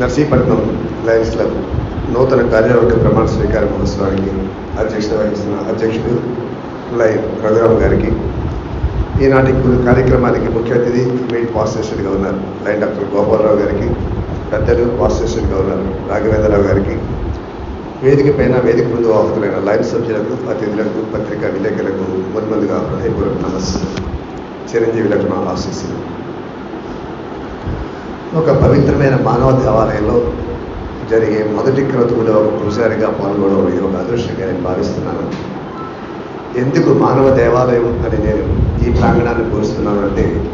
Narsipatnam Lions club నూతన కార్యవర్గ ప్రమాణ స్వీకార మహోత్సవానికి అధ్యక్షత వహిస్తున్న అధ్యక్షుడు లైన్ రఘురామ్ గారికి. ఈనాటి కార్యక్రమానికి ముఖ్య అతిథి మీట్ పాస్టేషన్గా ఉన్నారు లైన్ డాక్టర్ గోపాలరావు గారికి పెద్దలు పాస్టేషన్గా ఉన్నారు రాఘవేంద్రరావు గారికి. వేదిక పైన వేదిక ముందు ఆహుతులైన లైన్ సభ్యులకు అతిథులకు పత్రికా విలేకరులకు మున్మందుగా హృదయపూర్వక నమస్సులు చిరంజీవులకు నా ఆశీస్సులు. ఒక పవిత్రమైన మానవ దేవాలయంలో జరిగే మొదటి క్రతువులో ఒక పూజారిగా పాల్గొనడం ఇది ఒక అదృష్టంగా నేను భావిస్తున్నాను. ఎందుకు మానవ దేవాలయం అని నేను ఈ ప్రాంగణాన్ని కోరుస్తున్నానంటే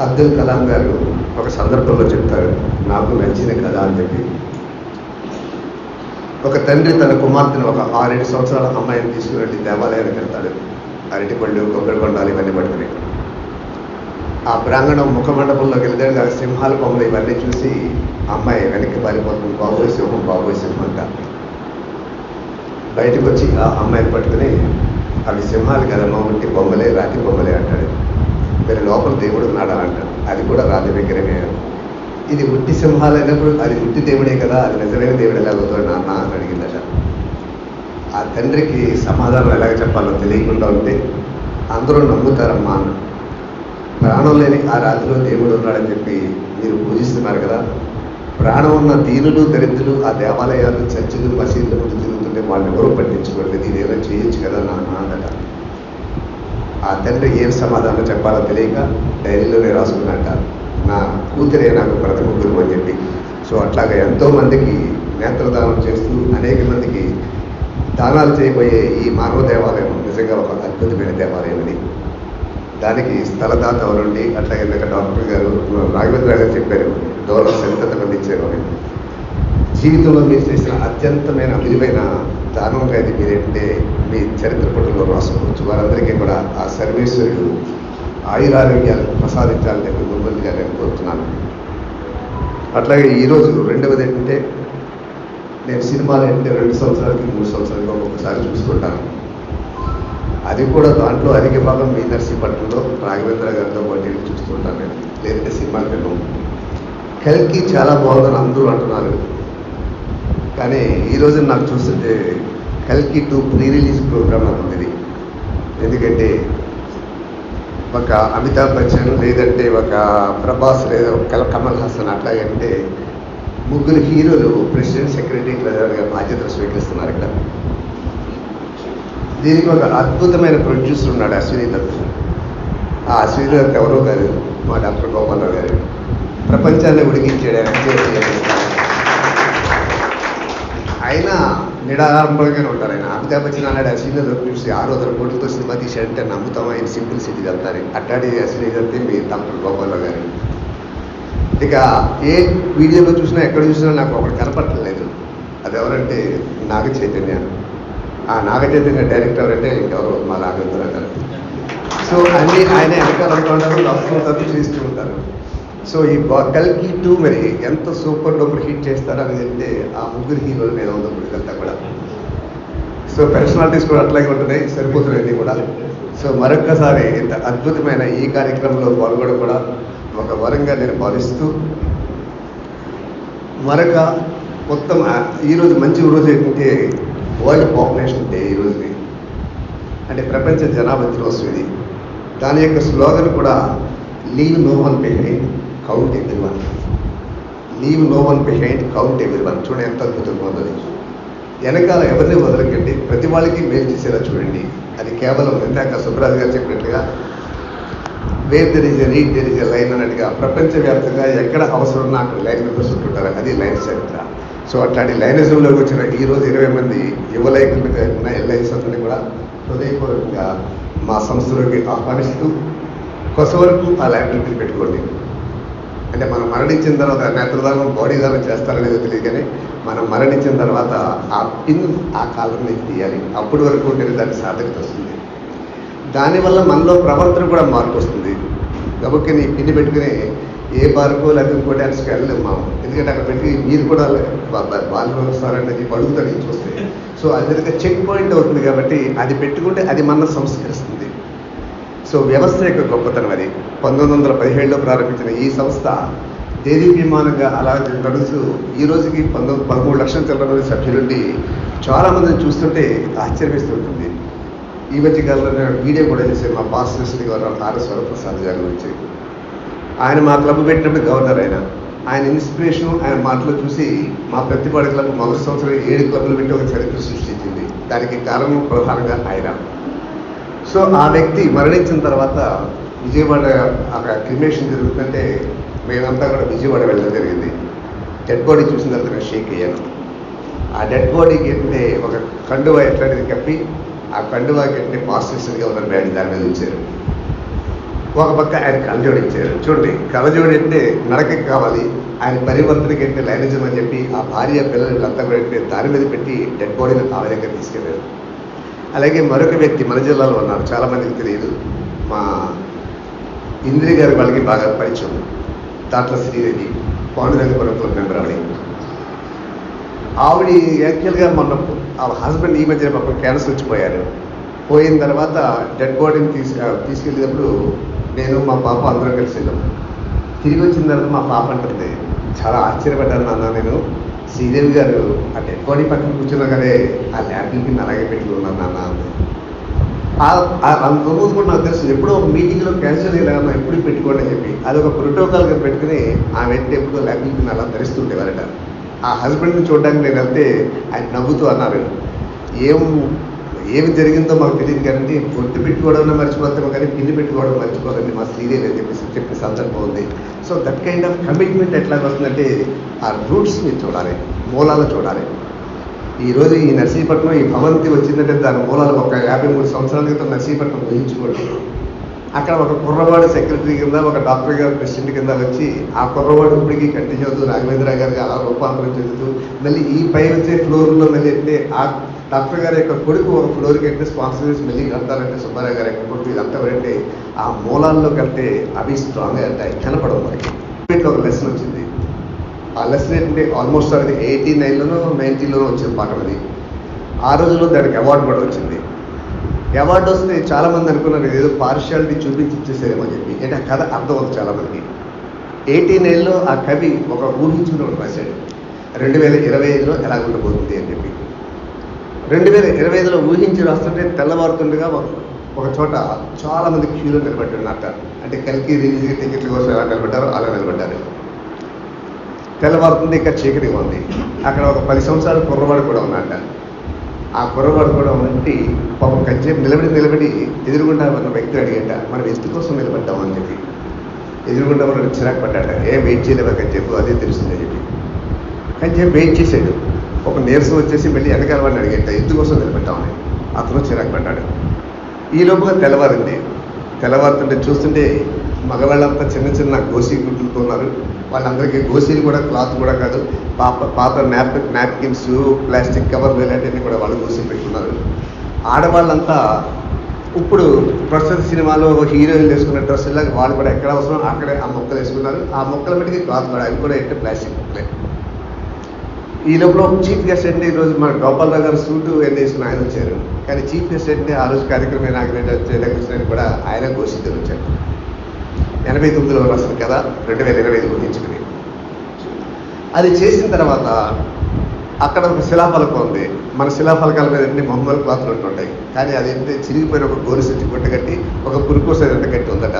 అబ్దుల్ కలాం గారు ఒక సందర్భంలో చెప్తారు నాకు నచ్చిన కథ అని చెప్పి. ఒక తండ్రి తన కుమార్తెను ఒక ఆరేడు సంవత్సరాల అమ్మాయిని తీసుకుని దేవాలయానికి వెళ్తాడు. అరటి పళ్ళు కొబ్బరి కొండాలు ఇవన్నీ పట్టుకుని. ఆ ప్రాంగణం ముఖ మండపంలోకి వెళ్తే ఆ సింహాల బొమ్మలు ఇవన్నీ చూసి అమ్మాయి వెనక్కి పారిపోతుంది. బాబోయ్ సింహం బాబోయ్ సింహం అంట. బయటకు వచ్చి ఆ అమ్మాయిని పట్టుకుని అవి సింహాలు కదమ్మా ఉంటే బొమ్మలే రాతి బొమ్మలే అంటాడు. మరి లోపల దేవుడు ఉన్నాడా? అంటాడు. అది కూడా రాతి విగ్రహమే. ఇది ఉట్టి సింహాలు అయినప్పుడు అది ఉట్టి దేవుడే కదా అది నిజమైన దేవుడు ఎలా అవుతాడు నాన్న? అని అడిగిందట. ఆ తండ్రికి సమాధానం ఎలాగ చెప్పాలో తెలియకుండా ఉంటే అందరూ నమ్ముతారమ్మా అన్నాడు. ప్రాణం లేని ఆ రాత్రిలో దేవుడు ఉన్నాడని చెప్పి మీరు పూజిస్తున్నారు కదా. ప్రాణం ఉన్న దీనులు దరిద్రులు ఆ దేవాలయాలు చర్చిలు మసీదుల ముందు తిరుగుతుంటే వాళ్ళు ఎవరూ పట్టించుకోలేదు ఏదో చేయొచ్చు కదా నా నాన్నట ఆ తండ్రి ఏం సమాధానం చెప్పాలో తెలియక డైరీలోనే రాసుకున్నట్ట. నా కూతురే నాకు ప్రథమ గురువు అని చెప్పి. సో అట్లాగా ఎంతోమందికి నేత్రదానం చేస్తూ అనేక మందికి దానాలు చేయబోయే ఈ మానవ దేవాలయం నిజంగా ఒక అద్భుతమైన దేవాలయం అని దానికి స్థలదాత ఎవరండి అట్లాగే ఇందాక డాక్టర్ గారు రాఘవేంద్ర గారు చెప్పారు గౌరవ ఎంతమంది ఇచ్చారు అని. జీవితంలో మీరు చేసిన అత్యంతమైన విలువైన దానంగా ఇది మీరేంటే మీ చరిత్ర పట్టులో రాసుకోవచ్చు. వారందరికీ కూడా ఆ సర్వేశ్వరుడు ఆయురారోగ్యాలు ప్రసాదించాలని చెప్పి ముందుగా నేను కోరుతున్నాను. అట్లాగే ఈరోజు రెండవది ఏంటంటే నేను సినిమాలు అంటే రెండు సంవత్సరాలకి మూడు సంవత్సరాలకి ఒక్కొక్కసారి చూసుకుంటాను. అది కూడా దాంట్లో అధిక భాగం మీ నర్సీపట్నంలో రాఘవేంద్ర గారితో పాటు చూస్తుంటాను నేను. లేదంటే సినిమాకి వెళ్ళాం కల్కి చాలా బాగుందని అందరూ అంటున్నారు. కానీ ఈరోజు నాకు చూస్తుంటే కల్కి టూ ప్రీ రిలీజ్ ప్రోగ్రామ్ నాకు ఉంది ఎందుకంటే ఒక అమితాబ్ బచ్చన్ లేదంటే ఒక ప్రభాస్ లేదా ఒక కల కమల్ హాసన్ అట్లాగంటే ముగ్గురు హీరోలు ప్రెసిడెంట్ సెక్రటరీ బాధ్యతలు స్వీకరిస్తున్నారు ఇక్కడ. దీనికి ఒక అద్భుతమైన ప్రొడ్యూసర్ ఉన్నాడు అశ్విని దత్. ఆ అశ్విని దత్ ఎవరో కాదు మా డాక్టర్ గోపాలరావు గారు. ప్రపంచాన్ని ఉడికించాడు ఆయన. నిడారంభంగానే ఉంటారు ఆయన. అమితాబ్ బచ్చన్ అన్నాడు అశ్విని దత్ చూసి ఆరు వందల కోట్లతో సినిమా తీశాడంటే నమ్ముతాం ఆయన సింపుల్ సిటీ వెళ్తారు అట్లాంటి అశ్విని దత్ మీ డాక్టర్ గోపాలరావు గారు. ఇక ఏ వీడియోలో చూసినా ఎక్కడ చూసినా నాకు ఒకటి కనపడలేదు అది ఎవరంటే నాగ చైతన్య ఆ నాగచైతన్య డైరెక్టర్ ఎవరంటే ఇంకెవరు? మా రాఘవేంద్ర గారు. సో అన్ని ఆయన వెనకాల అనుకుంటారు చేస్తూ ఉంటారు. సో ఈ కల్కి టూ మరి ఎంత సూపర్ డూపర్ హిట్ చేస్తారో అని అంటే ఆ ముగ్గురు హీరోల మీద ఉంది ఇప్పుడు ఇదంతా కూడా. సో పర్సనాలిటీస్ కూడా అట్లాగే ఉంటున్నాయి సరిపోతున్నాయి కూడా. సో మరొక్కసారి ఇంత అద్భుతమైన ఈ కార్యక్రమంలో పాల్గొనడం కూడా ఒక వరంగా నేను భావిస్తూ మరొక మొత్తం ఈరోజు మంచి రోజు ఏంటంటే వరల్డ్ పాపులేషన్ డే ఈరోజుని అంటే ప్రపంచ జనాభా దినోత్సవం ఇది. దాని యొక్క స్లోగన్ కూడా leave no one behind count every one. Leave no one behind count every one. చూడండి ఎంత అద్భుతంగా ఉందని వెనకాల ఎవరిని వదలకండి ప్రతి వాళ్ళకి మేలు చేసేలా చూడండి. అది కేవలం ఇందాక సుబ్రాజ్ గారు చెప్పినట్లుగా where there is a read there is a line అన్నట్టుగా ప్రపంచవ్యాప్తంగా ఎక్కడ అవసరం ఉన్నా అక్కడ లైన్ మెంబర్స్ ఉంటుంటారు. అది లైన్ చరిత్ర. సో అట్లాంటి లైనిజంలోకి వచ్చిన ఈ రోజు ఇరవై మంది యువ లైకులుగా ఉన్న ఎల్ఐఎస్ కూడా హృదయపూర్వకంగా మా సంస్థలోకి ఆహ్వానిస్తూ కొస వరకు ఆ లైబ్రరీని పెట్టుకోండి అంటే మనం మరణించిన తర్వాత నేత్రదానం బాడీ దానం చేస్తారనేది తెలియదు కానీ మనం మరణించిన తర్వాత ఆ పిన్ ఆ కాలం నుంచి తీయాలి. అప్పటి వరకు ఉంటేనే దాని సార్థకత వస్తుంది. దానివల్ల మనలో ప్రవర్తన కూడా మార్పు వస్తుంది. కాబట్టి నీ పిన్ని పెట్టుకుని ఏ బార్కో లేకపోతే ఇంకో వెళ్ళలేము మనం ఎందుకంటే అక్కడ పెట్టి మీరు కూడా వాళ్ళు వస్తారంటే చెప్పి అడుగుతాడు నుంచి సో అది విధంగా చెక్ పాయింట్ అవుతుంది కాబట్టి అది పెట్టుకుంటే అది మన సంస్కరిస్తుంది. సో వ్యవస్థ యొక్క గొప్పతనం అది. పంతొమ్మిది వందల పదిహేడులో ప్రారంభించిన ఈ సంస్థ దేదీప్యమానంగా అలా నడుస్తూ ఈ రోజుకి పంతొమ్మిది పదమూడు లక్షల చిల్లర మంది సభ్యులుండి చాలా మందిని చూస్తుంటే ఆశ్చర్యపిస్తుంటుంది ఈ మధ్య కాలంలో వీడియో కూడా చేశాను మా బాస్ గారు ఆర్ఎస్ వరప్రసాద్ గారి గురించి. ఆయన మా క్లబ్ పెట్టినప్పుడు గవర్నర్ ఆయన. ఆయన ఇన్స్పిరేషన్ ఆయన మాటలు చూసి మా ప్రతిపాడు క్లబ్ మొదటి సంవత్సరం ఏడు క్లబ్లు పెట్టి ఒక చరిత్ర సృష్టించింది. దానికి కారణం ప్రధానంగా ఆయన. సో ఆ వ్యక్తి మరణించిన తర్వాత విజయవాడ అక్కడ క్రిమేషన్ జరుగుతుందంటే మేమంతా కూడా విజయవాడ వెళ్ళడం జరిగింది. డెడ్ బాడీ చూసిన తర్వాత నేను షేక్ అయ్యాను. ఆ డెడ్ బాడీకి ఏంటంటే ఒక కండువా ఎట్లాంటిది కప్పి ఆ కండువాకి ఏంటంటే పాస్టర్స్గా ఉన్న బ్యాడ్ దాని మీద ఉంచారు. ఒక పక్క ఆయన కలజోడి ఇచ్చారు చూడండి కలజోడి అంటే నడకకి కావాలి. ఆయన పరివర్తనకి అంటే లైనజం అని చెప్పి ఆ భార్య పిల్లలు అంతా కూడా దారి దాని మీద పెట్టి డెడ్ బాడీని ఆమె దగ్గర తీసుకెళ్ళారు. అలాగే మరొక వ్యక్తి మన జిల్లాలో ఉన్నారు. చాలా మందికి తెలియదు. మా ఇంద్రి గారి వాళ్ళకి బాగా పరిచయం. దాంట్లో శ్రీదేవి పాండురంగపురం క్లబ్ మెంబర్ ఆవిడ. ఆవిడ యాక్చువల్గా మొన్న ఆ హస్బెండ్ ఈ మధ్య పాపం క్యాన్సర్ వచ్చిపోయారు. పోయిన తర్వాత డెడ్ బాడీని తీసు తీసుకెళ్ళేటప్పుడు నేను మా పాప అందరం కలిసి వెళ్ళాం. తిరిగి వచ్చిన తర్వాత మా పాప అంటుంది చాలా ఆశ్చర్యపడ్డాను నాన్న నేను. శ్రీదేవి గారు ఆ డెడ్ బాడీ పక్కన కూర్చున్నా కానీ ఆ ల్యాబ్ కింద అలాగే పెట్టుకున్నాను నాన్న అంది. ఆ- అంత రోజు కూడా నాకు తెలుసు ఎప్పుడో ఒక మీటింగ్లో క్యాన్సిల్ అయ్యేలా ఎప్పుడు పెట్టుకోండి అని చెప్పి అది ఒక ప్రోటోకాల్గా పెట్టుకుని ఆ వెంట ఎప్పుడో ల్యాబ్ కింద అలా ధరిస్తుండేవారట. ఆ హస్బెండ్ని చూడడానికి నేను వెళ్తే ఆయన నవ్వుతూ అన్నారు ఏం ఏమి జరిగిందో మాకు తెలియదు కానీ పొట్టు పెట్టుకోవడం మర్చిపోతాము కానీ పిల్లి పెట్టుకోవడం మర్చిపోదండి మా సీరియల్ అని చెప్పేసి చెప్పే సందర్భం ఉంది. So that kind of commitment ఎట్లా వస్తుందంటే ఆ రూట్స్ని చూడాలి మూలాలు చూడాలి. ఈరోజు ఈ నర్సీపట్నం ఈ భవంతి వచ్చిందంటే దాని మూలాలు ఒక యాభై మూడు సంవత్సరాల క్రితం నర్సీపట్నం ఊహించుకోండి. అక్కడ ఒక కుర్రవాడు సెక్రటరీ కింద ఒక డాక్టర్ గారు ప్రెసిడెంట్ కింద వచ్చి ఆ కుర్రవాడు ఇప్పటికీ కంటిన్యూ అవుతూ రాఘవేంద్ర గారికి అలా రూపాంతరం చెందుతూ మళ్ళీ ఈ పై వచ్చే ఫ్లోర్లో మళ్ళీ అంటే ఆ డాక్టర్ గారి యొక్క కొడుకు ఒక ఫ్లోర్కి అంటే స్పాన్సర్స్ చేసి మళ్ళీ కడతారంటే సుబ్బారావు గారి యొక్క కొడుకు ఇదంతా అంటే ఆ మూలాల్లో కంటే అవి స్ట్రాంగ్గా ఉంటాయి కనపడవు మనకి. ఒక లెసన్ వచ్చింది. ఆ లెసన్ ఏంటంటే ఆల్మోస్ట్ అది ఎయిటీ నైన్లోనో నైన్టీలోనో వచ్చింది పాట అది. ఆ రోజుల్లో దానికి అవార్డు కూడా వచ్చింది. అవార్డు వస్తే చాలామంది అనుకున్నారు ఏదో పార్షియాలిటీ చూపించి ఇచ్చేసారేమో చెప్పి. అంటే ఆ కథ అర్థం చాలామందికి చాలా ఎయిటీ నైన్లో ఆ కవి ఒక ఊహించుకుని ఒకటి రాశాడు రెండు వేల ఇరవై ఐదులో ఎలా ఉండబోతుంది అని చెప్పి. రెండు వేల ఇరవై ఐదులో ఊహించి రాస్తుంటే తెల్లవారుతుండగా ఒక- చోట చాలా మంది క్యూలో నిలబడ్డారన్నట్ట అంటే కలికి రిలీజ్ టికెట్ల కోసం ఎలా నిలబడ్డారో అలా నిలబడ్డారు. తెల్లవారుతుంది ఇక్కడ చీకటిగా ఉంది. అక్కడ ఒక పది సంవత్సరాల కుర్రవాడు కూడా ఉన్నట్ట ఆ కుర్రవాడు కూడా ఉండి పాపం కంచేపు నిలబడి నిలబడి ఎదురుగుండా ఉన్న వ్యక్తి అడిగట మనం ఎందుకు కోసం నిలబడ్డాం అని చెప్పి. ఎదురుగుండా ఉన్న చిరాకు పడ్డాట ఏం వెయిట్ చేయలేవా కంచేపు అదే తెలుస్తుందని చెప్పి. కంచేపు వెయిట్ చేశాడు. ఒక నీరసం వచ్చేసి మళ్ళీ వెనకాల వాడిని అడిగట ఎందుకోసం నిలబడ్డామని అతను చిరాకు పడ్డాడు. ఈ లోపుగా తెల్లవారింది. తెల్లవారుతుంటే చూస్తుంటే మగవాళ్ళంతా చిన్న చిన్న గోసీ గుడ్లతో ఉన్నారు వాళ్ళందరికీ గోసీలు కూడా క్లాత్ కూడా కాదు. పాప పాత నాప్ నాప్కిన్స్ ప్లాస్టిక్ కవర్లు ఇలాంటివన్నీ కూడా వాళ్ళు గోసీ పెట్టుకున్నారు. ఆడవాళ్ళంతా ఇప్పుడు ప్రస్తుత సినిమాలో హీరోయిన్లు వేసుకున్న డ్రెస్సులా వాళ్ళు కూడా ఎక్కడ అవసరం? అక్కడే ఆ మొక్కలు వేసుకున్నారు. ఆ మొక్కల మటుకి క్లాత్ కూడా అవి కూడా ఏంటంటే ప్లాస్టిక్ మొక్కలే. ఈ లోపల చీఫ్ గెస్ట్ అంటే ఈరోజు మన గోపాలరావు గారు సూటు ఎన్ని వేసుకుని ఆయన వచ్చారు. కానీ చీఫ్ గెస్ట్ అంటే ఆ రోజు కార్యక్రమం ఇనాగ్రేట్ చేయడానికి కూడా ఆయన ఘోషితులు వచ్చారు ఎనభై తొమ్మిదిలో రాసిన కదా రెండు వేల ఇరవై ఐదు గుర్తించుకుని అది చేసిన తర్వాత అక్కడ ఒక శిలాఫలకం ఉంది. మన శిలాఫలకాల మీద అన్ని మొహమ్మల్ క్లాత్లు ఉంటుంటాయి. కానీ అదేంటే చిరిగిపోయిన ఒక గోరు సెట్టి గుట్ట కట్టి ఒక పురుకోస ఎంత కట్టి ఉందట.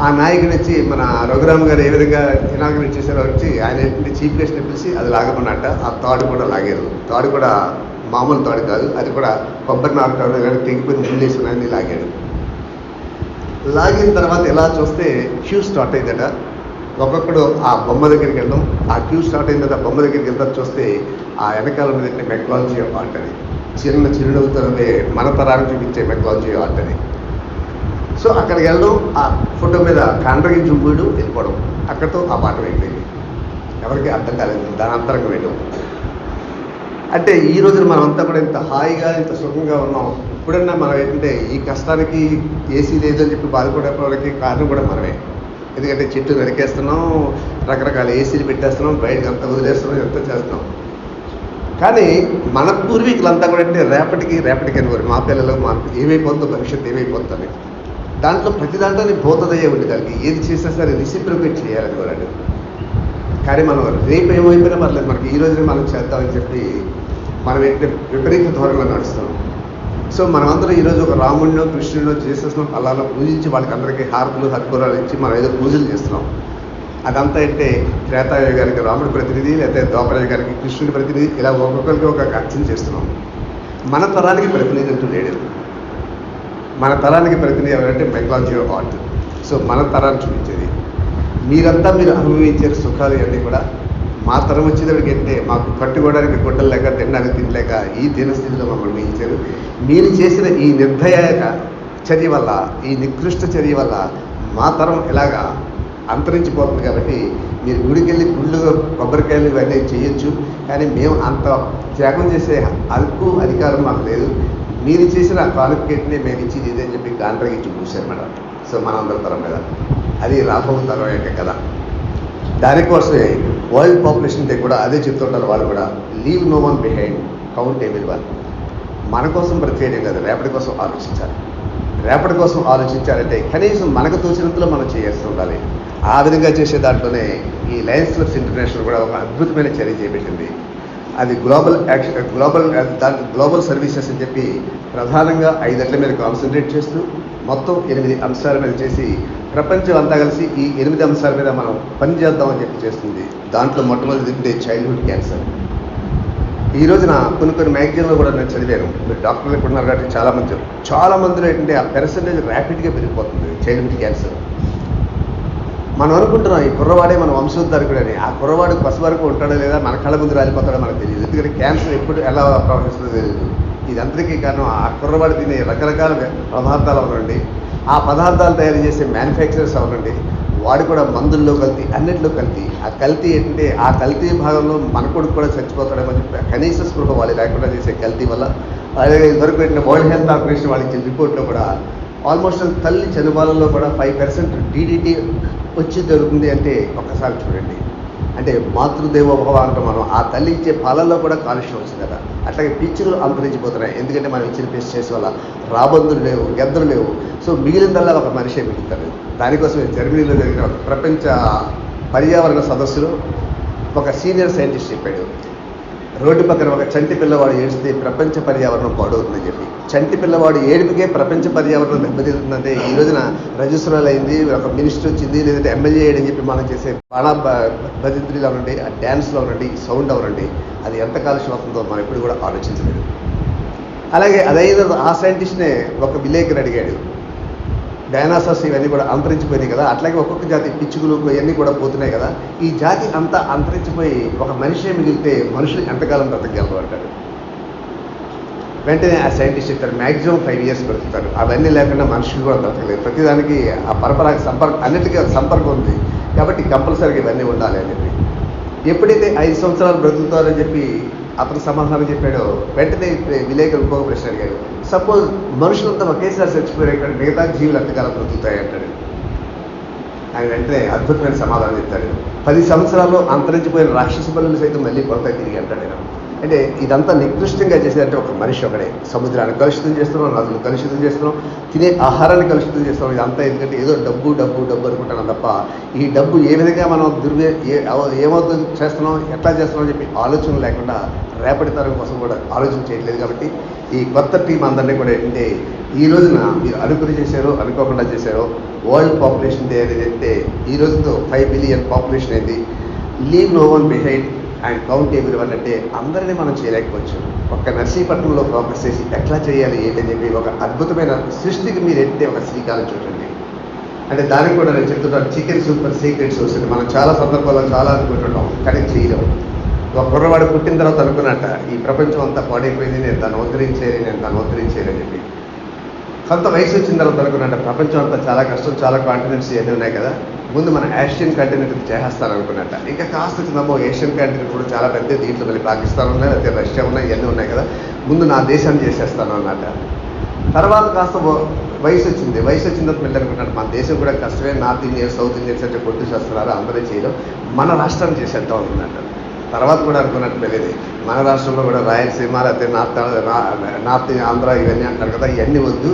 ఆ నాయకుడు వచ్చి మన రఘురామ్ గారు ఏ విధంగా ఇనాగ్రేట్ చేశారో వచ్చి ఆయన ఏంటంటే చీఫ్ గెస్ట్ని పిలిచి అది లాగమన్నట్ట ఆ తాడు కూడా లాగారు తాడు కూడా మామూలు తాడు కాదు. అది కూడా కొబ్బరి నారు తాడు కానీ తెగిపోయి ముందేసిన లాగాడు. లాగిన తర్వాత ఎలా చూస్తే క్యూ స్టార్ట్ అయిందట. ఒక్కొక్కడు ఆ బొమ్మ దగ్గరికి వెళ్ళడం ఆ క్యూ స్టార్ట్ అయిన తర్వాత బొమ్మ దగ్గరికి వెళ్తారు చూస్తే ఆ వెనకాల మీద మెక్లాలజీ ఆఫ్ ఆర్ట్ అది చిన్న చిరునవ్వుతోనే మన తరాన్ని చూపించే మెక్లాలజీ ఆఫ్ ఆర్ట్ అది సో అక్కడికి వెళ్ళడం ఆ ఫోటో మీద కాండ్రగి జుంబుడు వెళ్ళిపోవడం. అక్కడితో ఆ పాట వెళ్ళింది ఎవరికి అర్థం కాలేదు. దాని అంతరంగం వెళ్ళడం అంటే ఈ రోజున మనం కూడా ఇంత హాయిగా ఇంత సుఖంగా ఉన్నాం. ఎప్పుడన్నా మనం ఏంటంటే ఈ కష్టానికి ఏసీ లేదని చెప్పి బాధపడేవాళ్ళకి కారణం కూడా మనమే. ఎందుకంటే చెట్టు నరికేస్తున్నాం రకరకాల ఏసీలు పెట్టేస్తున్నాం బయటకు అంత వదిలేస్తున్నాం ఎంత చేస్తున్నాం. కానీ మన పూర్వీకులంతా కూడా అంటే రేపటికి రేపటికి అనేవారు మా పిల్లలు మా ఏమైపోతుందో భవిష్యత్తు ఏమైపోతుంది. దాంట్లో ప్రతి దాంట్లో భూతదయ్య ఉంది దానికి ఏది చేసినా సరే రిసిప్రికేట్ చేయాలని వాడు కానీ మనం రేపు ఏమైపోయినా పర్లేదు మనకి ఈ రోజునే మనం చేద్దామని చెప్పి మనం ఏంటంటే విపరీత ధోరణిలో నడుస్తున్నాం. సో మనమందరం ఈరోజు ఒక రాముడినో కృష్ణుడినో చేసేసిన అలాలో పూజించి వాళ్ళకి అందరికీ హారతులు హరిపురాలు ఇచ్చి మనం ఏదో పూజలు చేస్తున్నాం. అదంతా అంటే త్రేతాయుగానికి రాముడి ప్రతినిధి లేకపోతే ద్వాపరయుగానికి కృష్ణుడి ప్రతినిధి ఇలా ఒక్కొక్కరికి ఒక అర్థం చేస్తున్నాం. మన తరానికి ప్రతినిధి అంటూ లేడు. మన తరానికి ప్రతినిధి ఎవరంటే మెక్లాలజీ ఆర్ట్. సో మన తరాన్ని చూపించేది. మీరంతా మీరు అనుభవించే సుఖాలు ఇవన్నీ కూడా మా తరం వచ్చేటప్పటికి అంటే మాకు కట్టుకోవడానికి గుడ్డలు లేక తినడానికి తినలేక ఈ దినస్థితిలో మమ్మల్ని వేయించారు మీరు చేసిన ఈ నిర్దయక చర్య వల్ల ఈ నికృష్ట చర్య వల్ల మా తరం ఇలాగా అంతరించిపోతుంది కాబట్టి మీరు గుడికి వెళ్ళి గుళ్ళు కొబ్బరికాయలు ఇవన్నీ చేయొచ్చు. కానీ మేము అంత త్యాగం చేసే హక్కు అధికారం మాకు లేదు. మీరు చేసిన క్వాలిఫికేషన్ని మేము ఇచ్చేది ఇదే అని చెప్పి కాంట్రాక్ట్ చూశారు మేడం. సో మనందరి తరం మీద. అది రాబో తరం యొక్క దానికోసమే వరల్డ్ పాపులేషన్ దగ్గర కూడా అదే చెప్తుంటారు వాళ్ళు కూడా. Leave no one behind count ఎవరి వాళ్ళు మన కోసం ప్రత్యేకం కాదు రేపటి కోసం ఆలోచించాలి. రేపటి కోసం ఆలోచించాలంటే కనీసం మనకు తోచినంతలో మనం చేస్తూ ఉండాలి. ఆ విధంగా చేసే దాంట్లోనే ఈ లయన్స్ క్లబ్స్ ఇంటర్నేషనల్ కూడా ఒక అద్భుతమైన చర్య చేపట్టింది. అది గ్లోబల్ యాక్షన్ గ్లోబల్ దాని గ్లోబల్ సర్వీసెస్ అని చెప్పి ప్రధానంగా ఐదట్ల మీద కాన్సన్ట్రేట్ చేస్తూ మొత్తం ఎనిమిది అంశాల మీద చేసి ప్రపంచం అంతా కలిసి ఈ ఎనిమిది అంశాల మీద మనం పని చేద్దామని చెప్పి చేస్తుంది. దాంట్లో మొట్టమొదటి తింటే చైల్డ్హుడ్ క్యాన్సర్ ఈ రోజున కొన్ని కొన్ని మ్యాగజైన్లో కూడా నేను చదివాను. మీరు డాక్టర్లు ఎప్పుడు ఉన్నారు కాబట్టి చాలా మంది చాలా మందిలో ఏంటంటే ఆ పెర్సంటేజ్ ర్యాపిడ్గా పెరిగిపోతుంది చైల్డ్హుడ్ క్యాన్సర్ మనం అనుకుంటున్నాం ఈ కుర్రవాడే మన వంశోద్ధారకుడు అని ఆ కుర్రవాడు పసు వరకు ఉంటాడో లేదా మన కళ్ళ ముందు రాలిపోతాడో మనకు తెలియదు. ఎందుకంటే క్యాన్సర్ ఎప్పుడు ఎలా ప్రవహిస్తుందో తెలియదు. ఇదంతరికీ కారణం ఆ కుర్రవాడు తినే రకరకాల పదార్థాలు అవనండి. ఆ పదార్థాలు తయారు చేసే మ్యానుఫ్యాక్చరర్స్ అవనండి. వాడు కూడా మందుల్లో కల్తీ అన్నింటిలో కల్తీ. ఆ కల్తీ ఏంటంటే ఆ కల్తీ భాగంలో మన కొడుకు కూడా చచ్చిపోతాడేమో చెప్పి కనీస స్పృహ వాళ్ళు లేకుండా చేసే కల్తీ వల్ల అలాగే ఇదివరకు పెట్టిన వరల్డ్ హెల్త్ ఆర్గనైజేషన్ వాళ్ళు ఇచ్చిన రిపోర్ట్లో కూడా ఆల్మోస్ట్ తల్లి చనుబాలలో కూడా ఫైవ్ పర్సెంట్ డీడీటీ వచ్చి జరుగుతుంది అంటే ఒక్కసారి చూడండి. అంటే మాతృదేవ భవ మనం. ఆ తల్లి ఇచ్చే పాలల్లో కూడా కాలుష్యం వచ్చింది కదా. అట్లాగే పిచ్చులు అంతరించిపోతున్నాయి. ఎందుకంటే మనం ఇచ్చిన పేస్ట్ చేసే వల్ల రాబందులు లేవు గద్దలు లేవు. సో మిగిలిందల్లా ఒక మనిషే మిగులుతాడు. దానికోసమే జర్మనీలో జరిగిన ప్రపంచ పర్యావరణ సదస్సులో ఒక సీనియర్ సైంటిస్ట్ చెప్పాడు. రోడ్డు పక్కన ఒక చంటి పిల్లవాడు ఏడిస్తే ప్రపంచ పర్యావరణం పాడవుతుందని చెప్పి. చంటి పిల్లవాడు ఏడుపుకే ప్రపంచ పర్యావరణం దెబ్బతింటుందంటే ఈ రోజున రజిస్ట్రాలు అయింది ఒక మినిస్టర్ వచ్చింది లేదంటే ఎమ్మెల్యే అయ్యని చెప్పి మనం చేసే బాణా భజంత్రిలో ఉండండి ఆ డ్యాన్స్లో ఉండండి సౌండ్ అవనండి అది ఎంత కాలుష్యం అవుతుందో మనం ఎప్పుడు కూడా ఆలోచించలేదు. అలాగే అదైన ఆ సైంటిస్ట్నే ఒక విలేకరు అడిగాడు డైనాసర్స్ ఇవన్నీ కూడా అంతరించిపోయినాయి కదా. అట్లాగే ఒక్కొక్క జాతి పిచ్చుకలు ఇవన్నీ కూడా పోతున్నాయి కదా. ఈ జాతి అంతా అంతరించిపోయి ఒక మనిషే మిగిలితే మనుషులు ఎంతకాలం బ్రతకగలరు అంటారు వెంటనే ఆ సైంటిస్ట్ చెప్తారు మ్యాక్సిమం ఫైవ్ ఇయర్స్ బ్రతుకుతారు. అవన్నీ లేకుండా మనుషులు కూడా బ్రతకలేదు. ప్రతిదానికి ఆ పరపరాకి సంపర్కం అన్నిటికీ సంపర్కం ఉంది. కాబట్టి కంపల్సరీగా ఇవన్నీ ఉండాలి అని చెప్పి. ఎప్పుడైతే ఐదు సంవత్సరాలు బ్రతుకుతారని చెప్పి అతను సమాధానం చెప్పాడో. వెంటనే విలేకరు ఇంకొక ప్రశ్న అడిగాడు. సపోజ్ మనుషులంతా ఒకేసారి చచ్చిపోయారు ఇక్కడ మిగతా జీవులు ఎంతకాలం బ్రతుకుతాయి అంటాడు. ఆయన వెంటనే అద్భుతమైన సమాధానం చెప్తాడు. పది సంవత్సరాల్లో అంతరించిపోయిన రాక్షస బలు సైతం మళ్ళీ కొరత తిరిగి అంటాడు ఆయన. అంటే ఇదంతా నికృష్టంగా చేసేదంటే ఒక మనిషి ఒకడే. సముద్రాన్ని కలుషితం చేస్తున్నాం నదులు కలుషితం చేస్తున్నాం తినే ఆహారాన్ని కలుషితం చేస్తున్నాం. ఇదంతా ఎందుకంటే ఏదో డబ్బు డబ్బు డబ్బు అనుకుంటాను తప్ప ఈ డబ్బు ఏ విధంగా మనం దుర్వే ఏ ఏమవుతుంది చేస్తున్నాం ఎట్లా చేస్తున్నాం చెప్పి ఆలోచన లేకుండా రేపటి తరం కోసం కూడా ఆలోచన చేయట్లేదు కాబట్టి ఈ కొత్త టీం అందరినీ కూడా ఏంటంటే ఈ రోజున మీరు అనుకుని చేశారో అనుకోకుండా చేశారో వరల్డ్ పాపులేషన్ డే అనేది అంటే ఈ రోజుతో ఫైవ్ బిలియన్ పాపులేషన్ అయింది. Leave no one behind. And count ఎవరి అంటే అందరినీ మనం చేయలేకపోవచ్చు. ఒక్క నర్సీపట్నంలో ఫోకస్ చేసి ఎట్లా చేయాలి ఏంటని చెప్పి ఒక అద్భుతమైన సృష్టికి మీరు ఎట్టే ఒక శ్రీకారం చూడండి. అంటే దానికి కూడా నేను చెప్తున్నాను చికెన్ సూపర్ సీక్రెట్ సోర్స్ మనం చాలా సందర్భాల్లో చాలా అనుకుంటుంటాం కానీ చేయలేము ఒక కుర్రవాడు పుట్టిన తర్వాత అనుకున్నట్ట ఈ ప్రపంచం అంతా పాడైపోయింది నేను దాన్ని ఉద్ధరించేది నేను దాన్ని ఉద్ధరించేది అని చెప్పి. కొంత వయసు వచ్చిన తర్వాత అనుకున్నట్ట ప్రపంచం అంతా చాలా కష్టం చాలా కాంటినెంట్స్ ఏమి ఉన్నాయి కదా. ముందు మన ఏషియన్ కంటినెంట్ చేసేస్తాను అనుకున్నట్ట ఇంకా కాస్త వచ్చిందమ్మో ఏషియన్ కంటినెంట్ కూడా చాలా పెద్ద దీంట్లో మళ్ళీ పాకిస్తాన్ ఉన్నాయి లేకపోతే రష్యా ఉన్నాయి ఇవన్నీ ఉన్నాయి కదా. ముందు నా దేశాన్ని చేసేస్తాను అన్నట్ట తర్వాత కాస్త వయసు వచ్చింది. వయసు వచ్చిన తర్వాత మళ్ళీ అనుకున్నాడు మన దేశం కూడా కష్టమే నార్త్ ఇండియన్ సౌత్ ఇండియన్స్ అంటే పొట్టు చేస్తున్నారు అందరూ చేయడం మన రాష్ట్రాన్ని చేసేద్దాం అనుకున్నట్టు తర్వాత కూడా అనుకున్నట్టు తెలియదు. మన రాష్ట్రంలో కూడా రాయలసీమ లేకపోతే నార్త్ నార్త్ ఆంధ్ర ఇవన్నీ అంటారు కదా ఇవన్నీ వద్దు.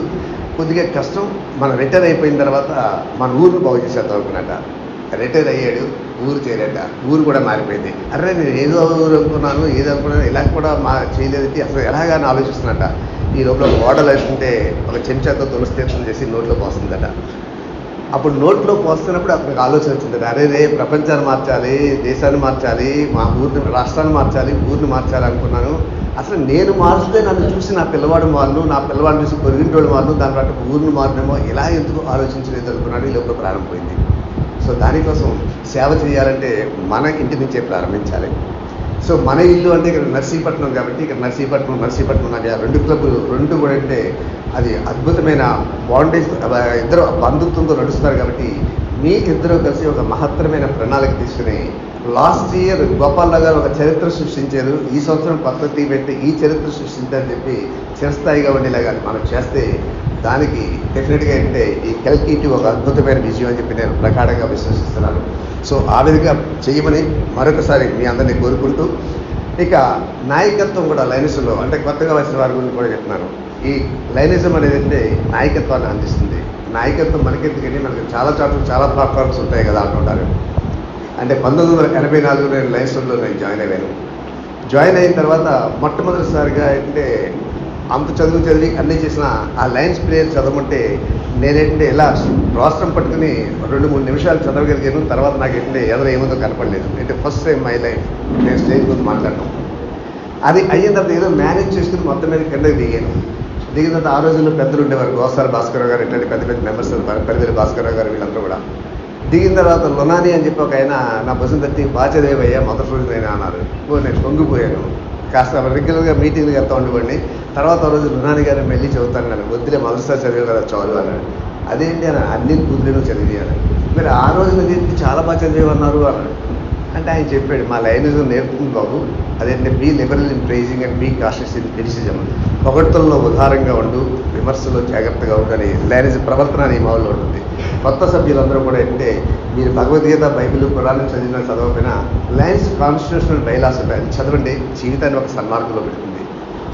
కొద్దిగా కష్టం. మనం రిటైర్ అయిపోయిన తర్వాత మన ఊరు బాగు చేసేద్దాం అనుకున్నట. రిటైర్ అయ్యాడు ఊరు చేరాట. ఊరు కూడా మారిపోయింది. అరే నేను ఏదో ఊరు అనుకున్నాను ఏదో అనుకున్నాను ఇలా కూడా మా చేయలేదంటే అసలు ఎలాగని ఆలోచిస్తున్నట ఈ లోపల ఓడలు వేస్తుంటే ఒక చెంచాతో తులస్తీర్థం చేసి నోట్లో పోస్తుందట. అప్పుడు నోట్లో పోస్తున్నప్పుడు అతనికి ఆలోచన వచ్చింది. అరే రే ప్రపంచాన్ని మార్చాలి దేశాన్ని మార్చాలి మా ఊరిని రాష్ట్రాన్ని మార్చాలి ఊరిని మార్చాలి అనుకున్నాను. అసలు నేను మారిస్తే నన్ను చూసి నా పిల్లవాడు వాళ్ళు నా పిల్లవాడిని చూసి పొరిగింటోడు వాళ్ళు దాని బట్టి ఊరిని మారినేమో ఎలా ఎందుకు ఆలోచించలేదు అనుకున్నాడు ఈ లోపల ప్రారంభమైంది. సో దానికోసం సేవ చేయాలంటే మన ఇంటి నుంచే ప్రారంభించాలి. సో మన ఇల్లు అంటే ఇక్కడ నర్సీపట్నం కాబట్టి ఇక్కడ నర్సీపట్నం నర్సీపట్నం నాకు ఆ రెండు క్లబ్లు రెండు కూడా అంటే అది అద్భుతమైన బాండేజ్ ఇద్దరు బంధుత్వంతో నడుస్తున్నారు కాబట్టి మీ ఇద్దరు కలిసి ఒక మహత్తరమైన ప్రణాళిక తీసుకుని లాస్ట్ ఇయర్ గోపాల్ గారు ఒక చరిత్ర సృష్టించారు. ఈ సంవత్సరం కొత్త టీ పెట్టి ఈ చరిత్ర సృష్టించారని చెప్పి చిరస్థాయిగా ఉండేలాగా మనం చేస్తే దానికి డెఫినెట్గా అంటే ఈ కెల్కీటి ఒక అద్భుతమైన విజయం అని చెప్పి నేను ప్రకారంగా విశ్వసిస్తున్నాను. సో ఆ విధంగా చేయమని మరొకసారి మీ అందరినీ కోరుకుంటూ ఇక నాయకత్వం కూడా లైనస్లో అంటే కొత్తగా వచ్చిన వారి గురించి కూడా చెప్తున్నాను. ఈ లైనిజం అనేది అంటే నాయకత్వాన్ని అందిస్తుంది. నాయకత్వం మనకెందుకని మనకి చాలా చోట్ల చాలా ప్లాట్ఫామ్స్ ఉంటాయి కదా అంటుంటారు. అంటే పంతొమ్మిది వందల ఎనభై నాలుగు నేను లైన్స్లో నేను జాయిన్ అయ్యాను జాయిన్ అయిన తర్వాత మొట్టమొదటిసారిగా అంటే అంత చదువు చదివి అన్నీ చేసిన ఆ లైన్స్ ప్లేయర్ చదవమంటే నేనేంటంటే ఇలా రాష్ట్రం పట్టుకుని రెండు మూడు నిమిషాలు చదవగలిగాను తర్వాత నాకు ఏంటంటే ఎదురు ఏముందో కనపడలేదు. అంటే ఫస్ట్ టైం మై లైఫ్ నేను స్టేజ్ ముందు మాట్లాడటం. అది అయిన తర్వాత ఏదో మేనేజ్ చేసుకుని మొత్తం మీద కిందకి దిగాను. దిగిన తర్వాత ఆ రోజుల్లో పెద్దలు ఉండేవారు గోసాల భాస్కర్ గారు ఇట్లాంటి పెద్ద పెద్ద మెంబర్స్ పరిధిరి భాస్కర్ గారు వీళ్ళందరూ కూడా. దిగిన తర్వాత లునాని అని చెప్పి ఒక ఆయన నా భుజం తట్టి బాచదేవయ్య మొదటి రోజు అయినా అన్నారు. నేను పొంగిపోయాను. కాస్త రెగ్యులర్గా మీటింగ్లు వెళ్తూ ఉండేవాడిని తర్వాత రోజు రుణాని గారు మళ్ళీ చదువుతాను కదా వద్దులే మొదటిసారి చదివే కదా చదువు అదేంటి అని అన్ని కుదిరిను చదివాను మీరు ఆ రోజు దీనికి చాలా బాగా చదివేవన్నారు అన్నాడు. అంటే ఆయన చెప్పాడు మా లైనిజం నేర్పుతుంది బాబు. అదేంటే be liberal in praising and be cautious in criticism పొగడ్తల్లో ఉదారంగా ఉండు విమర్శలో జాగ్రత్తగా ఉండని లైనిజం ప్రవర్తన నియమాల్లో ఉంటుంది. కొత్త సభ్యులందరూ కూడా అంటే మీరు భగవద్గీత బైబిల్ పురాణం చదివిన చదవకపోయినా లైన్స్ కాన్స్టిట్యూషనల్ డైలాస్ ఉంటాయి చదవండి జీవితాన్ని ఒక సన్మార్గంలో పెడుతుంది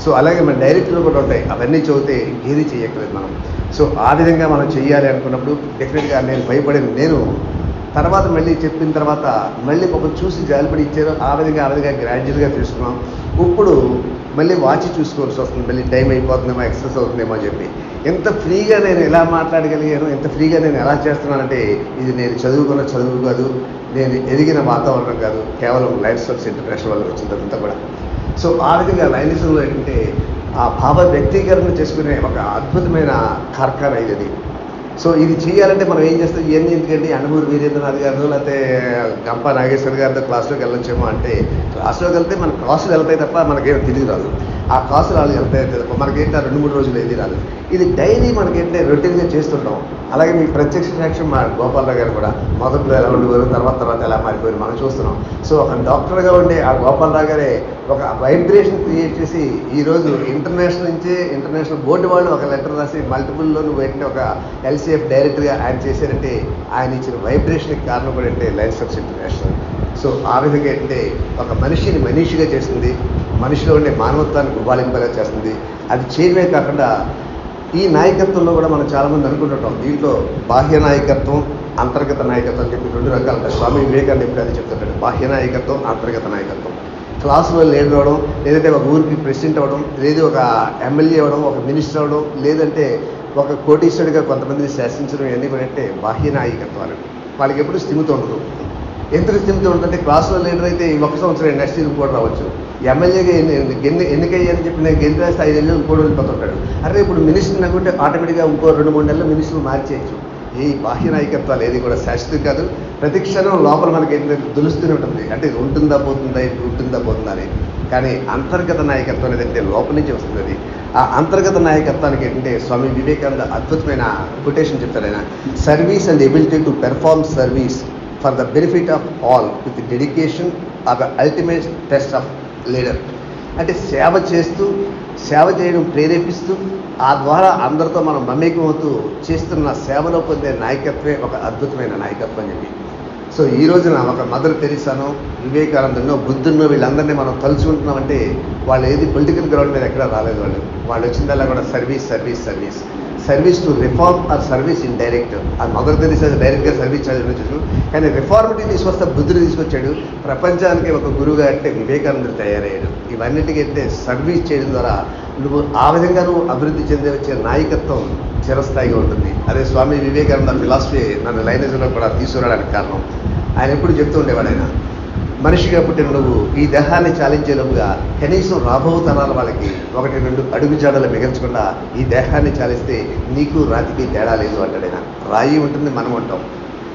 సో అలాగే మన డైరెక్టర్లు కూడా ఉంటాయి. అవన్నీ చదివితే ఏది చేయక్కలేదు మనం. సో ఆ విధంగా మనం చేయాలి అనుకున్నప్పుడు డెఫినెట్గా నేను భయపడేది నేను. తర్వాత మళ్ళీ చెప్పిన తర్వాత మళ్ళీ పాపం చూసి జాలిపడి ఇచ్చారు ఆ విధంగా ఆ విధంగా గ్రాడ్యువల్గా తీసుకున్నాం. ఇప్పుడు మళ్ళీ వాచ్ చూసుకోవాల్సి వస్తుంది. మళ్ళీ టైం అయిపోతుందేమో ఎక్సెస్ అవుతుందేమో అని చెప్పి. ఎంత ఫ్రీగా నేను ఎలా మాట్లాడగలిగాను ఎంత ఫ్రీగా నేను ఎలా చేస్తున్నానంటే ఇది నేను చదువుకున్న చదువు కాదు. నేను ఎదిగిన వాతావరణం కాదు. కేవలం లైఫ్ స్టైల్స్ ఇంటర్నేషనల్ వల్ల వచ్చిందంతా కూడా. సో ఆ విధంగా లైనిజంలో ఏంటంటే ఆ భావ వ్యక్తీకరణ చేసుకునే ఒక అద్భుతమైన కార్ఖానా ఇది అది. సో ఇది చేయాలంటే మనం ఏం చేస్తాం? ఇవన్నీ ఎందుకంటే అన్నమూరి వీరేంద్రనాథ్ గారు లేకపోతే గంప నాగేశ్వర్ గారితో క్లాస్లోకి వెళ్ళొచ్చేమో అంటే క్లాస్లోకి వెళ్తే మన క్లాసులు వెళ్తాయి తప్ప మనకేం తెలియదు రాదు. ఆ కాసు రాలేదు ఎంత అవుతుంది మనకేంటి ఆ రెండు మూడు రోజులు ఏది రాదు ఇది డైలీ మనకేంటే రొటీన్గా చేస్తుంటాం. అలాగే మీ ప్రత్యక్ష సాక్ష్యం మా గోపాలరావు గారు కూడా మొదట్లో ఎలా ఉండేవారు తర్వాత తర్వాత ఎలా మారిపోయారు మనం చూస్తున్నాం. సో ఒక డాక్టర్గా ఉండే ఆ గోపాలరావు గారే ఒక వైబ్రేషన్ క్రియేట్ చేసి ఈరోజు ఇంటర్నేషనల్ నుంచి ఇంటర్నేషనల్ బోర్డు వాళ్ళు ఒక లెటర్ రాసి మల్టిపుల్లో నువ్వు ఏంటంటే ఒక ఎల్సీఎఫ్ డైరెక్టర్గా ఆయన చేశారంటే ఆయన ఇచ్చిన వైబ్రేషన్కి కారణం కూడా అంటే లైన్స్ ఆఫ్ ఇంటర్నేషనల్. సో ఆ విధంగా ఏంటంటే ఒక మనిషిని మనిషిగా చేస్తుంది మనిషిలో ఉండే మానవత్వాన్ని గుబాలింపగా చేస్తుంది. అది చేయడమే కాకుండా ఈ నాయకత్వంలో కూడా మనం చాలామంది అనుకుంటుంటాం దీంట్లో బాహ్య నాయకత్వం అంతర్గత నాయకత్వం అని చెప్పి రెండు రకాలు స్వామి వివేకానంద ఎప్పుడు అది చెప్తుంటాడు బాహ్య నాయకత్వం అంతర్గత నాయకత్వం. క్లాసులో లీడర్ అవ్వడం లేదంటే ఒక ఊరికి ప్రెసిడెంట్ అవ్వడం లేదు ఒక ఎమ్మెల్యే అవ్వడం ఒక మినిస్టర్ అవ్వడం లేదంటే ఒక కోటీశ్వరుడిగా కొంతమందిని శాసించడం ఇవన్నీ కూడా అంటే బాహ్య నాయకత్వాలు. వాళ్ళకి ఎప్పుడు స్థిమితం ఉండదు. ఎంత స్థిమితం ఉంటుందంటే క్లాస్లో లీడర్ అయితే ఈ ఒక సంవత్సరం నెక్స్ట్ ఇయర్ కూడా రావచ్చు. ఎమ్మెల్యేగా ఎన్ని ఎన్ని ఎన్నికయ్యారని చెప్పి నేను గెలిచిన రాస్తే ఐదు నెలలు వెళ్ళిపోతుంటాడు అరే ఇప్పుడు మినిస్టర్ అనుకుంటే ఆటోమేటిక్గా ఇంకో రెండు మూడు నెలలు మినిస్టర్ మార్చేయచ్చు. ఈ బాహ్య నాయకత్వాలు ఏది కూడా శాశ్వతం కాదు. ప్రతి క్షణం లోపల మనకి ఏంటంటే దులుస్తూనే ఉంటుంది. అంటే ఇది ఉంటుందా పోతుందా ఇది ఉంటుందా పోతుందా అని కానీ అంతర్గత నాయకత్వం అనేది లోపల నుంచి వస్తుంది ఆ అంతర్గత నాయకత్వానికి ఏంటంటే స్వామి వివేకానంద అద్భుతమైన కొటేషన్ చెప్తారు ఆయన. Service and ability to perform service for the benefit of all with dedication of the ultimate test of leader అంటే సేవ చేస్తూ సేవ చేయడం ప్రేరేపిస్తూ ఆ ద్వారా అందరితో మనం మమేకమవుతూ చేస్తున్న సేవలో పొందే నాయకత్వమే ఒక అద్భుతమైన నాయకత్వం అని చెప్పి సో ఈ రోజున ఒక మదర్ తెరిసానో వివేకానందనో బుద్ధున్నో వీళ్ళందరినీ మనం తలుచుకుంటున్నామంటే వాళ్ళు ఏది పొలిటికల్ గ్రౌండ్ మీద ఎక్కడ రాలేదు వాళ్ళు. వాళ్ళు వచ్చిందల్లా కూడా service service service. Service to reform or service in direct అది మదర్ తెలిసేది డైరెక్ట్గా సర్వీస్ చేయాలని చూసాడు కానీ రిఫార్మిటీ తీసుకొస్తే బుద్ధుడు తీసుకొచ్చాడు ప్రపంచానికి ఒక గురువుగా అంటే వివేకానందుడు తయారయ్యాడు ఇవన్నిటికైతే సర్వీస్ చేయడం ద్వారా నువ్వు ఆ విధంగా నువ్వు అభివృద్ధి చెందే వచ్చే నాయకత్వం చిరస్థాయిగా ఉంటుంది. అదే స్వామి వివేకానంద ఫిలాసఫీ నన్ను లైనేజ్లో కూడా తీసుకురావడానికి కారణం. ఆయన ఎప్పుడు చెప్తూ ఉండేవాడు ఆయన మనిషిగా పుట్టిన నువ్వు ఈ దేహాన్ని చాలించేలోపుగా కనీసం రాబో తరాల వాళ్ళకి ఒకటి రెండు అడుగు జాడలు మిగల్చకుండా ఈ దేహాన్ని చాలిస్తే నీకు రాతికి తేడా లేదు అంటాడు ఆయన రాయి ఉంటుంది మనం ఉంటాం.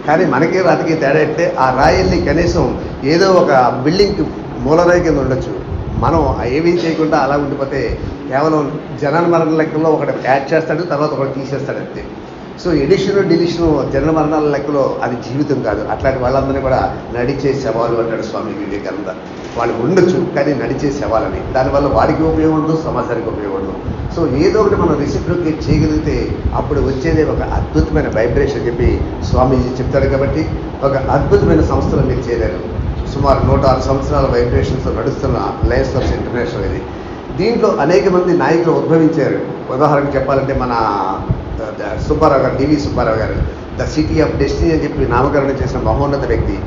కానీ మనకే రాతికి తేడా అంటే ఆ రాయిల్ని కనీసం ఏదో ఒక బిల్డింగ్ మూలరాయి కింద ఉండొచ్చు. మనం ఏమీ చేయకుండా అలా ఉండిపోతే కేవలం జనన మరణ లెక్కల్లో ఒకటి యాడ్ చేస్తాడు తర్వాత ఒకటి తీసేస్తాడు అంతే. సో ఎడిషన్ డిలిషన్ జన్మ మరణాల లెక్కలో అది జీవితం కాదు. అట్లాంటి వాళ్ళందరినీ కూడా నడిచే శవాలు అంటాడు స్వామి వివేకానంద. వాళ్ళు ఉండొచ్చు కానీ నడిచే శవాలని. దానివల్ల వాడికి ఉపయోగం ఉండదు సమాజానికి ఉపయోగం ఉండదు. సో ఏదో ఒకటి మనం రిసిప్రికేట్ చేయగలిగితే అప్పుడు వచ్చేది ఒక అద్భుతమైన వైబ్రేషన్ చెప్పి స్వామీజీ చెప్తాడు కాబట్టి ఒక అద్భుతమైన సంస్థలు మీరు చేరారు సుమారు నూట ఆరు సంవత్సరాల వైబ్రేషన్స్ నడుస్తున్న లయన్స్ ఆఫ్ ఇంటర్నేషనల్ ఇది. దీంట్లో అనేక మంది నాయకులు ఉద్భవించారు. ఉదాహరణకు చెప్పాలంటే మన సుబ్బారావు గారు డివి సుబ్బారావు గారు ద సిటీ ఆఫ్ డెస్టినీ అని చెప్పి నామకరణం చేసిన మహోన్నత వ్యక్తి.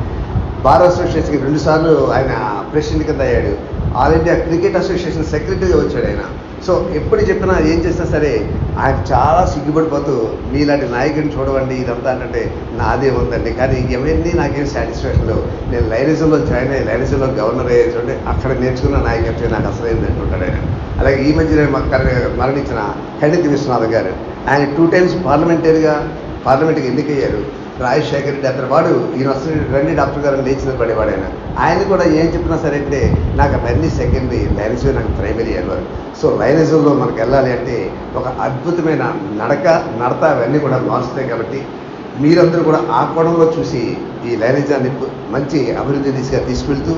బార్ అసోసియేషన్కి రెండుసార్లు ఆయన ప్రెసిడెంట్ కింద అయ్యాడు. ఆల్ ఇండియా క్రికెట్ అసోసియేషన్ సెక్రటరీగా వచ్చాడు ఆయన. సో ఎప్పుడు చెప్పినా ఏం చేసినా సరే ఆయన చాలా సిగ్గుపడిపోతూ మీలాంటి నాయకుడిని చూడవండి ఇదంతా అంటే నాదే ఉందండి. కానీ ఇవన్నీ నాకేం సాటిస్ఫాక్షన్ లేవు. నేను లైనిజంలో జాయిన్ అయ్యి లైనిజంలో గవర్నర్ అయ్యే చూడండి అక్కడ నేర్చుకున్న నాయకత్వం నాకు అసలు ఏంటంటుంటాడు ఆయన. అలాగే ఈ మధ్యన మరణించిన ఖండిత విశ్వనాథ్ గారు. ఆయన టూ టైమ్స్ పార్లమెంటరీగా పార్లమెంట్కి ఎన్నికయ్యారు. రాజశేఖర్ రెడ్డి అతని వాడు ఈయన వస్తే రండి డాక్టర్ గారు లేచిన పడేవాడు ఆయన. ఆయన కూడా ఏం చెప్పినా సరే అంటే నాకు అవన్నీ సెకండరీ లైనిజం నాకు ప్రైమరీ అన్నారు సో లైనిజంలో మనకు వెళ్ళాలి అంటే ఒక అద్భుతమైన నడక నడత అవన్నీ కూడా మారుస్తాయి కాబట్టి మీరందరూ కూడా ఆ కోణంలో చూసి ఈ లైనిజాన్ని మంచి అభివృద్ధి దిశగా తీసుకెళ్తూ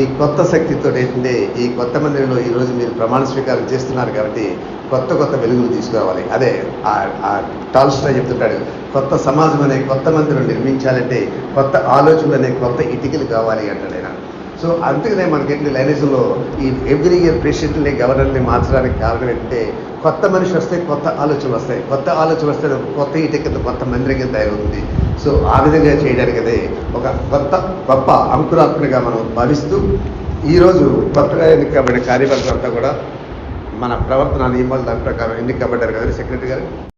ఈ కొత్త శక్తితో ఏంటంటే ఈ కొత్త మందిరంలో ఈరోజు మీరు ప్రమాణ స్వీకారం చేస్తున్నారు కాబట్టి కొత్త కొత్త వెలుగులు తీసుకురావాలి. అదే ఆ టాల్స్టా చెప్తుంటాడు కొత్త సమాజం అనే కొత్త మందిరం నిర్మించాలంటే కొత్త ఆలోచనలు అనే కొత్త ఇటుకలు కావాలి అంటాడు ఆయన. సో అందుకనే మనకేంటి లైనేజంలో ఈ ఎవ్రీ ఇయర్ ప్రెసిడెంట్ని గవర్నర్ని మార్చడానికి కారణం ఏంటంటే కొత్త మనిషి వస్తే కొత్త ఆలోచనలు వస్తాయి. కొత్త ఆలోచన వస్తే కొత్త ఇటు కింద కొత్త మందిరం కింద అవుతుంది సో ఆ విధంగా చేయడానికి అదే ఒక కొత్త గొప్ప అంకురాత్మగా మనం భావిస్తూ ఈరోజు కొత్తగా ఎన్నికబడిన కార్యకర్తలంతా కూడా మన ప్రవర్తన నియమాల దాని ప్రకారం ఎన్నికబడ్డారు కదా సెక్రటరీ గారు?